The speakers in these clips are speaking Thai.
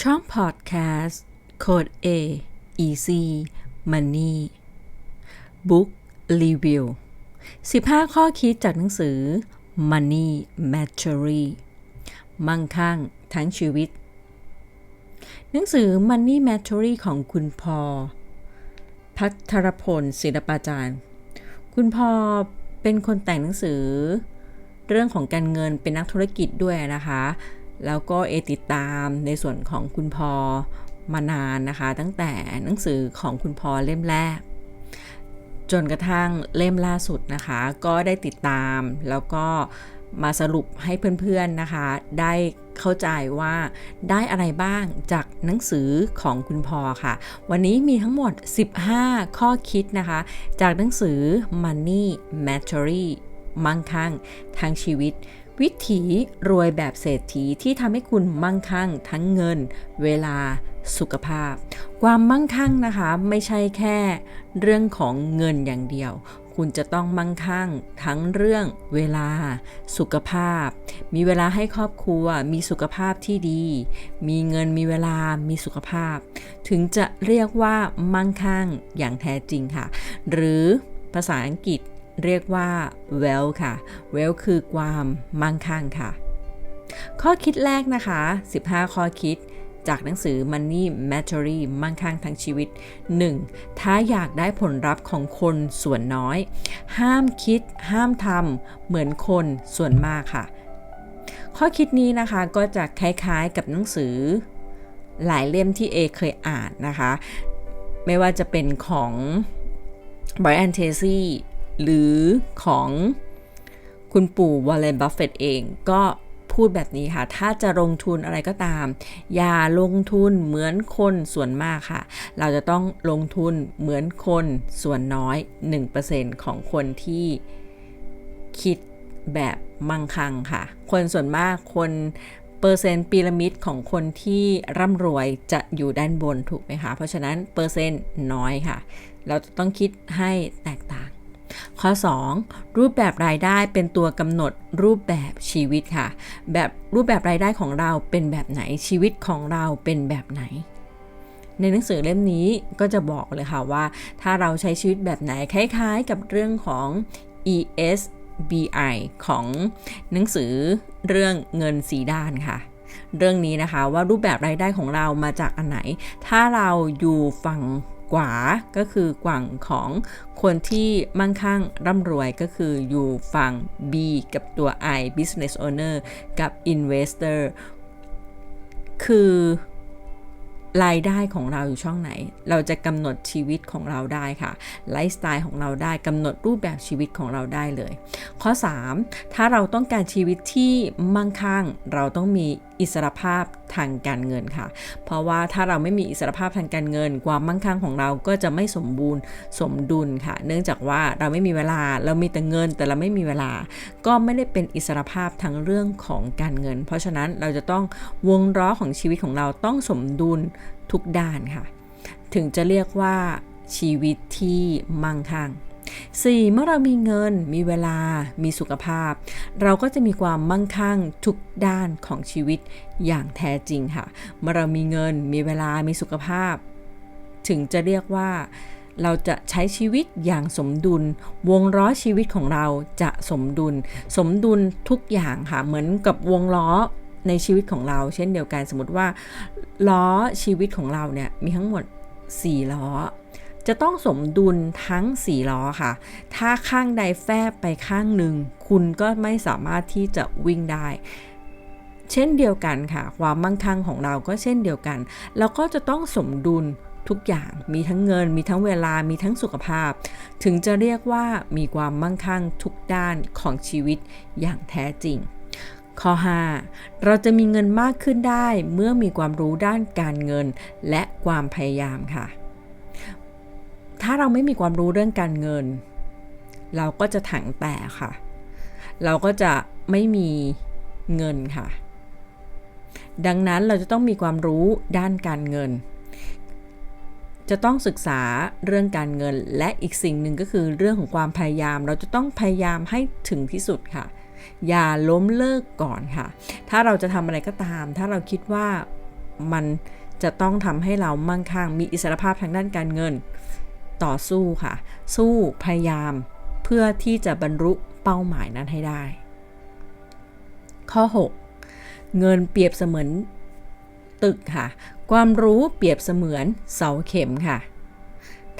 ช่องพอดแคสต์โคด A Easy Money Book Review 15 ข้อคิดจากหนังสือ Money Mastery มั่งคั่งทั้งชีวิต หนังสือ Money Mastery ของคุณพอ พัทรพลศิลปาจารย์ คุณพอเป็นคนแต่งหนังสือ เรื่องของการเงินเป็นนักธุรกิจด้วยนะคะ แล้วก็เอติดตามในส่วนของคุณพอมานานนะคะ ตั้งแต่หนังสือของคุณพอเล่มแรก จนกระทั่งเล่มล่าสุดนะคะ ก็ได้ติดตามแล้วก็มาสรุปให้เพื่อนๆนะคะ ได้เข้าใจว่าได้อะไรบ้างจากหนังสือของคุณพอค่ะ วันนี้มีทั้งหมด 15 ข้อคิดนะคะ จากหนังสือ Money Mastery มั่งคั่งทางชีวิต วิถีรวยแบบเศรษฐีที่ทำให้คุณมั่งคั่งทั้งเงิน เวลาสุขภาพ ความมั่งคั่งนะคะ ไม่ใช่แค่เรื่องของเงินอย่างเดียว คุณจะต้องมั่งคั่งทั้งเรื่องเวลาสุขภาพ มีเวลาให้ครอบครัว มีสุขภาพที่ดี มีเงินมีเวลามีสุขภาพ ถึงจะเรียกว่ามั่งคั่งอย่างแท้จริงค่ะ หรือภาษาอังกฤษ เรียกว่า wealth ค่ะ wealth คือความมั่งคั่งค่ะ ข้อคิดแรกนะคะ 15 ข้อคิดจากหนังสือ Money Mastery มั่งคั่งทั้งชีวิต 1. ถ้าอยากได้ผลลัพธ์ของคนส่วนน้อย ห้ามคิด ห้ามทำเหมือนคนส่วนมากค่ะ ข้อคิดนี้นะคะก็จะคล้ายๆกับหนังสือ หลายเล่มที่เอเคยอ่านนะคะ ไม่ว่าจะเป็นของ Brian Tracy หรือของคุณปู่วอลเลนบัฟเฟตเองก็พูดแบบนี้ค่ะ ถ้าจะลงทุนอะไรก็ตาม อย่าลงทุนเหมือนคนส่วนมากค่ะ เราจะต้องลงทุนเหมือนคนส่วนน้อย 1%ของคนที่คิดแบบมั่งคั่งค่ะ คนส่วนมากคนเปอร์เซ็นต์พีระมิดของคนที่ร่ำรวยจะอยู่ด้านบนถูกไหมคะ เพราะฉะนั้นเปอร์เซ็นต์น้อยค่ะ เราต้องคิดให้แตกต่าง ข้อ 2. รูปแบบรายได้เป็นตัวกำหนดรูปแบบชีวิตค่ะ แบบรูปแบบรายได้ของเราเป็นแบบไหนชีวิตของเราเป็นแบบไหน ในหนังสือเล่มนี้ก็จะบอกเลยค่ะว่า ถ้าเราใช้ชีวิตแบบไหนคล้ายๆ กับเรื่องของ ESBI ของหนังสือเรื่องเงินสีด้านค่ะเรื่องนี้นะคะว่ารูปแบบรายได้ของเรามาจากอันไหน ถ้าเราอยู่ฝั่ง ขวาก็คือกว่างของคนที่มั่งคั่งร่ำรวยก็คืออยู่ฝั่ง B กับตัว I business owner กับ investor คือรายได้ของเราอยู่ช่องไหน เราจะกำหนดชีวิตของเราได้ค่ะไลฟ์สไตล์ของเราได้กำหนดรูปแบบชีวิตของเราได้เลย ข้อ 3 ถ้าเราต้องการชีวิตที่มั่งคั่ง เราต้องมี อิสรภาพทางการเงินค่ะ เพราะว่าถ้าเราไม่มีอิสรภาพทางการเงิน ความมั่งคั่งของเราก็จะไม่สมบูรณ์สมดุลค่ะ เนื่องจากว่าเราไม่มีเวลาเรามีแต่เงิน แต่เราไม่มีเวลา ก็ไม่ได้เป็นอิสรภาพทางเรื่องของการเงิน เพราะฉะนั้นเราจะต้องวงล้อของชีวิตของเราต้องสมดุลทุกด้านค่ะ ถึงจะเรียกว่าชีวิตที่มั่งคั่ง 4. เมื่อเรามีเงิน มีเวลา มีสุขภาพ เราก็จะมีความมั่งคั่งทุกด้านของชีวิตอย่างแท้จริงค่ะ เมื่อเรามีเงิน มีเวลา มีสุขภาพ ถึงจะเรียกว่าเราจะใช้ชีวิตอย่างสมดุล วงล้อชีวิตของเราจะสมดุล สมดุลทุกอย่างค่ะ เหมือนกับวงล้อในชีวิตของเรา เช่นเดียวกันสมมติว่า ล้อชีวิตของเราเนี่ยมีทั้งหมด 4 ล้อ จะต้องสมดุลทั้ง4ล้อค่ะ ถ้าข้างใดแฟบไปข้างหนึ่ง คุณก็ไม่สามารถที่จะวิ่งได้ เช่นเดียวกันค่ะ ความมั่งคั่งของเราก็เช่นเดียวกัน เราก็จะต้องสมดุลทุกอย่างมีทั้งเงิน มีทั้งเวลามีทั้งสุขภาพ ถึงจะเรียกว่ามีความมั่งคั่งทุกด้านของชีวิตอย่างแท้จริง ข้อ 5 เราจะมีเงินมากขึ้นได้เมื่อมีความรู้ด้านการเงินและความพยายามค่ะ ถ้าเราไม่มีความรู้เรื่องการเงิน เราก็จะถังแตกค่ะ เราก็จะไม่มีเงินค่ะ ดังนั้นเราจะต้องมีความรู้ด้านการเงิน จะต้องศึกษาเรื่องการเงิน และอีกสิ่งหนึ่งก็คือเรื่องของความพยายาม เราจะต้องพยายามให้ถึงที่สุดค่ะ อย่าล้มเลิกก่อนค่ะ ถ้าเราจะทำอะไรก็ตาม ถ้าเราคิดว่ามันจะต้องทำให้เรามั่งคั่งมีอิสรภาพทางด้านการเงิน ต่อสู้ค่ะ สู้พยายามเพื่อที่จะบรรลุเป้าหมายนั้นให้ได้ ข้อ 6 เงินเปรียบเสมือนตึกค่ะ ความรู้เปรียบเสมือนเสาเข็มค่ะ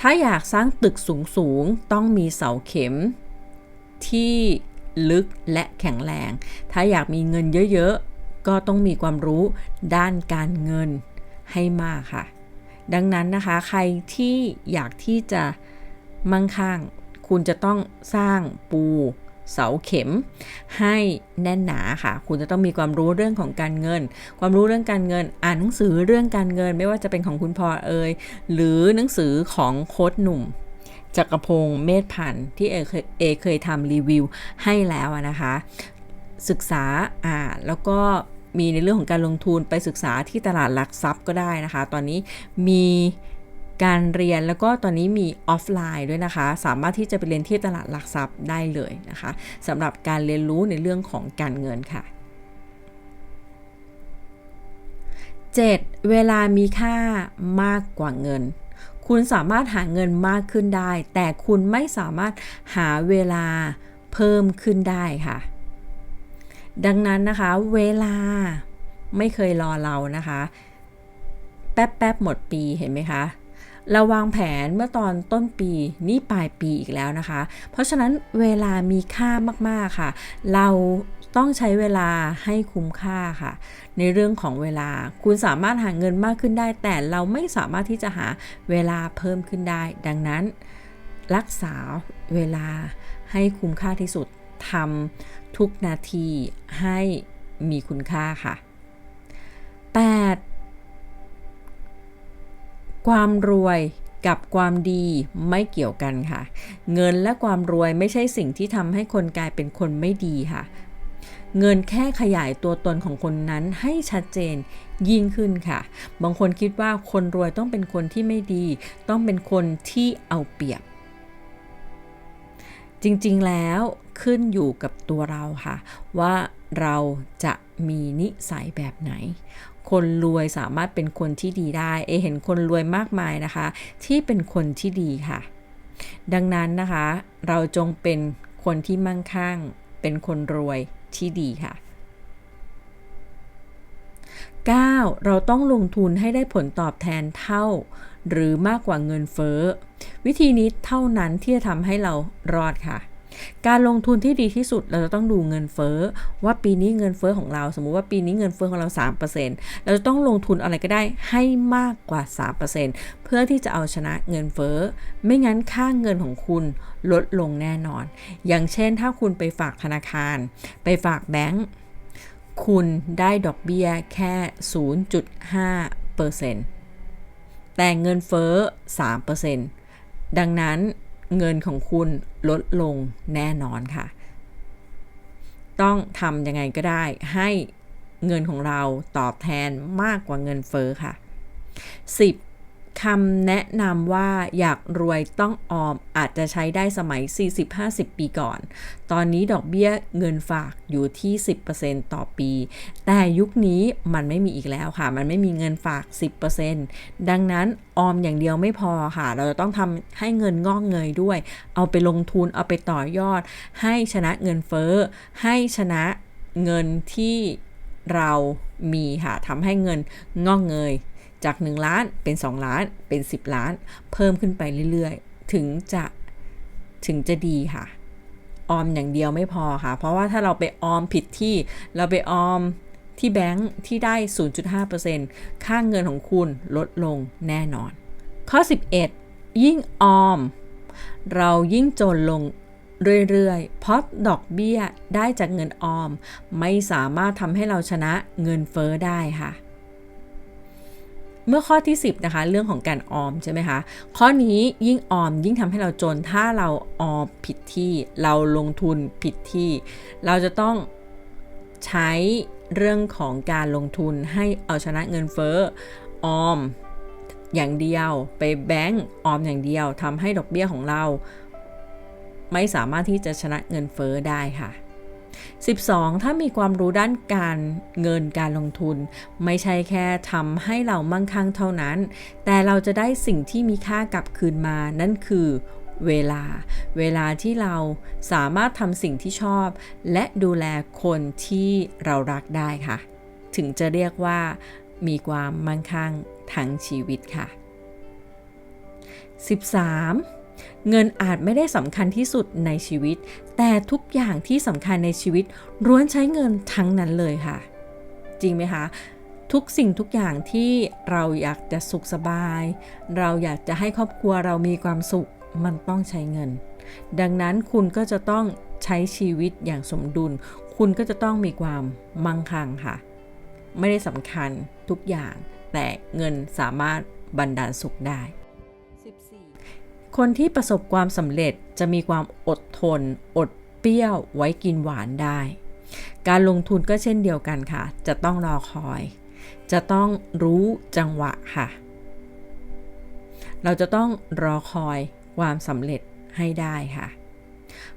ถ้าอยากสร้างตึกสูงๆต้องมีเสาเข็ม ที่ลึกและแข็งแรง ถ้าอยากมีเงินเยอะๆ ก็ต้องมีความรู้ด้านการเงินให้มากค่ะ ดังนั้นนะคะ ใครที่อยากที่จะมั่งคั่ง คุณจะต้องสร้างปูเสาเข็มให้แน่นหนาค่ะ คุณจะต้องมีความรู้เรื่องของการเงิน ความรู้เรื่องการเงิน อ่านหนังสือเรื่องการเงิน ไม่ว่าจะเป็นของคุณพอเอยหรือหนังสือของโค้ดหนุ่มจักรพงศ์เมธพันธ์ที่เอเคยเอเคยทำรีวิวให้แล้วนะคะ ศึกษาอ่านแล้วก็ มีในเรื่องของการลงทุนไปศึกษาที่ตลาดหลักทรัพย์ก็ได้นะคะ ตอนนี้มีการเรียนแล้วก็ตอนนี้มีออฟไลน์ด้วยนะคะ สามารถที่จะไปเรียนที่ตลาดหลักทรัพย์ได้เลยนะคะสำหรับการเรียนรู้ในเรื่องของการเงินค่ะ 7. เวลามีค่ามากกว่าเงิน คุณสามารถหาเงินมากขึ้นได้ แต่คุณไม่สามารถหาเวลาเพิ่มขึ้นได้ค่ะ ดังนั้นนะคะ เวลาไม่เคยรอเรานะคะ แป๊บแป๊บหมดปีเห็นไหมคะเราวางแผนเมื่อตอนต้นปีนี่ปลายปีอีกแล้วนะคะ เพราะฉะนั้นเวลามีค่ามากๆค่ะ เราต้องใช้เวลาให้คุ้มค่าค่ะ ในเรื่องของเวลาคุณสามารถหาเงินมากขึ้นได้ แต่เราไม่สามารถที่จะหาเวลาเพิ่มขึ้นได้ ดังนั้น รักษาเวลาให้คุ้มค่าที่สุด ทำทุกนาทีให้มีคุณค่าค่ะ 8. ความรวยกับความดีไม่เกี่ยวกันค่ะ เงินและความรวยไม่ใช่สิ่งที่ทำให้คนกลายเป็นคนไม่ดีค่ะ เงินแค่ขยายตัวตนของคนนั้นให้ชัดเจนยิ่งขึ้นค่ะ บางคนคิดว่าคนรวยต้องเป็นคนที่ไม่ดี ต้องเป็นคนที่เอาเปรียบ จริงๆแล้วขึ้นอยู่กับตัวเราค่ะ ว่าเราจะมีนิสัยแบบไหน คนรวยสามารถเป็นคนที่ดีได้ เอเห็นคนรวยมากมายนะคะ ที่เป็นคนที่ดีค่ะ ดังนั้นนะคะ เราจงเป็นคนที่มั่งคั่ง เป็นคนรวยที่ดีค่ะ 9. เราต้องลงทุนให้ได้ผลตอบแทนเท่า หรือมากกว่าเงินเฟ้อ วิธีนี้เท่านั้นที่จะทำให้เรารอดค่ะ การลงทุนที่ดีที่สุดเราจะต้องดูเงินเฟ้อว่าปีนี้เงินเฟ้อของเรา สมมุติว่าปีนี้เงินเฟ้อของเรา 3%เราจะต้องลงทุนอะไรก็ได้ให้มากกว่า 3%เพื่อที่จะเอาชนะเงินเฟ้อ ไม่งั้นค่าเงินของคุณลดลงแน่นอน อย่างเช่นถ้าคุณไปฝากธนาคาร ไปฝากแบงก์คุณได้ดอกเบี้ยแค่ 0.5%แต่เงินเฟ้อ 3% ดังนั้นเงินของคุณลดลงแน่นอนค่ะ ต้องทำยังไงก็ได้ ให้เงินของเราตอบแทนมากกว่าเงินเฟ้อค่ะ 10. คำแนะนำว่าอยากรวยต้องออมอาจจะใช้ได้สมัย 40-50 ปีก่อน ตอนนี้ดอกเบี้ยเงินฝากอยู่ที่ 10%ต่อปี แต่ยุคนี้มันไม่มีอีกแล้วค่ะ มันไม่มีเงินฝาก 10%ดังนั้นออมอย่างเดียวไม่พอค่ะ เราจะต้องทำให้เงินงอกเงยด้วย เอาไปลงทุนเอาไปต่อยอด ให้ชนะเงินเฟ้อ ให้ชนะเงินที่เรา มีค่ะทำให้เงินงอกเงย จาก 1 ล้านเป็น 2 ล้านเป็น 10 ล้าน เพิ่มขึ้นไปเรื่อยๆ ถึงจะถึงจะดีค่ะ ออมอย่างเดียวไม่พอค่ะ เพราะว่าถ้าเราไปออมผิดที่เราไปออมที่แบงค์ที่ได้ 0.5%ค่างเงินของคุณลดลงแน่นอน ข้อ 11 ยิ่งออม เรายิ่งจนลง เรื่อยๆ เพราะดอกเบี้ยได้จากเงินออม ไม่สามารถทำให้เราชนะเงินเฟอ้อได้ค่ะ เมื่อข้อที่ 10นะคะเรื่องของการออมใช่ไหมคะข้อนี้ยิ่งออมยิ่งทำให้เราจนถ้าเราออมผิดที่เราลงทุนผิดที่ เราจะต้องใช้เรื่องของการลงทุนให้เอาชนะเงินเฟ้อออมอย่างเดียวไปแบงก์ออมอย่างเดียวทำให้ดอกเบี้ยของเรา ไม่สามารถที่จะชนะเงินเฟ้อได้ค่ะ 12 ถ้ามีความรู้ด้านการเงินการลงทุน ไม่ใช่แค่ทำให้เรามั่งคั่งเท่านั้น แต่เราจะได้สิ่งที่มีค่ากลับคืนมา นั่นคือเวลา เวลาที่เราสามารถทำสิ่งที่ชอบ และดูแลคนที่เรารักได้ค่ะ ถึงจะเรียกว่ามีความมั่งคั่งทั้งชีวิตค่ะ 13. เงินอาจไม่ได้สำคัญที่สุดในชีวิต แต่ทุกอย่างที่สำคัญในชีวิตล้วนใช้เงินทั้งนั้นเลยค่ะ จริงไหมคะทุกสิ่งทุกอย่างที่เราอยากจะสุขสบาย เราอยากจะให้ครอบครัวเรามีความสุขมันต้องใช้เงิน ดังนั้นคุณก็จะต้องใช้ชีวิตอย่างสมดุล คุณก็จะต้องมีความมั่งคั่งค่ะ ไม่ได้สำคัญทุกอย่าง แต่เงินสามารถบันดาลสุขได้ คนที่ประสบความสำเร็จจะมีความอดทน อดเปรี้ยวไว้กินหวานได้ การลงทุนก็เช่นเดียวกันค่ะ จะต้องรอคอย จะต้องรู้จังหวะค่ะ เราจะต้องรอคอยความสำเร็จให้ได้ค่ะ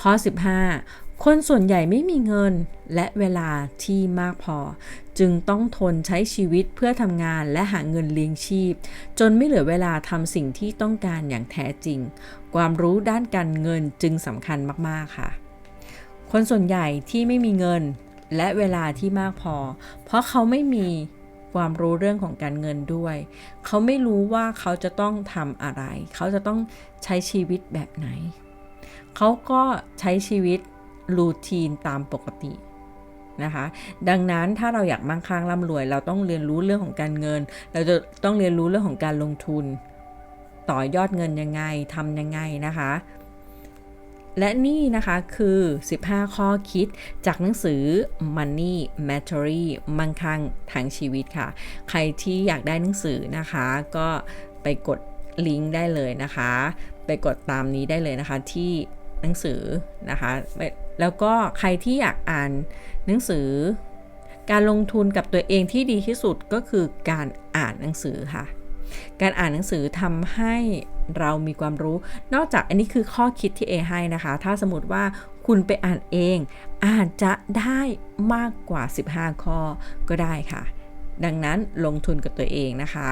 ข้อ 15 คนส่วนใหญ่ไม่มีเงินและเวลาที่มากพอ จึงต้องทนใช้ชีวิตเพื่อทำงานและหาเงินเลี้ยงชีพ จนไม่เหลือเวลาทำสิ่งที่ต้องการอย่างแท้จริง ความรู้ด้านการเงินจึงสำคัญมากๆค่ะ คนส่วนใหญ่ที่ไม่มีเงินและเวลาที่มากพอ เพราะเขาไม่มีความรู้เรื่องของการเงินด้วย เขาไม่รู้ว่าเขาจะต้องทำอะไร เขาจะต้องใช้ชีวิตแบบไหน เขาก็ใช้ชีวิต รูทีนตามปกตินะคะ ดังนั้นถ้าเราอยากมั่งคั่งร่ำรวย เราต้องเรียนรู้เรื่องของการเงิน เราจะต้องเรียนรู้เรื่องของการลงทุน ต่อยอดเงินยังไงทำยังไงนะคะ และนี่นะคะคือ 15 ข้อคิดจากหนังสือ Money Mastery มั่งคั่งทั้งชีวิตค่ะ ใครที่อยากได้หนังสือนะคะ ก็ไปกดลิงก์ได้เลยนะคะ ไปกดตามนี้ได้เลยนะคะที่หนังสือนะคะ แล้วก็ใครที่อยากอ่านหนังสือ การลงทุนกับตัวเองที่ดีที่สุดก็คือการอ่านหนังสือค่ะ การอ่านหนังสือทำให้เรามีความรู้ นอกจากอันนี้คือข้อคิดที่เอให้นะคะ ถ้าสมมติว่าคุณไปอ่านเอง อาจจะได้มากกว่า 15 ข้อก็ได้ค่ะ ดังนั้นลงทุนกับตัวเองนะคะ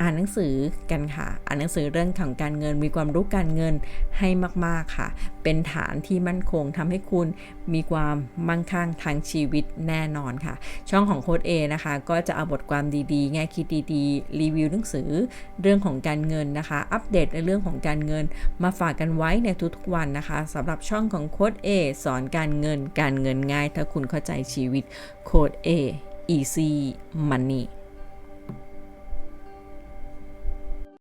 อ่านหนังสือกันค่ะ อ่านหนังสือเรื่องของการเงิน มีความรู้การเงินให้มาก ๆ ค่ะ เป็นฐานที่มั่นคงทำให้คุณมีความมั่งคั่งทางชีวิตแน่นอนค่ะ ช่องของโค้ดเอนะคะ ก็จะเอาบทความดีๆ แง่คิดดีๆ รีวิวหนังสือเรื่องของการเงินนะคะ อัปเดตในเรื่องของการเงิน มาฝากกันไว้ในทุกๆวันนะคะสำหรับช่องของโค้ด A สอนการเงิน การเงินง่าย ถ้าคุณเข้าใจชีวิตโค้ด A easy money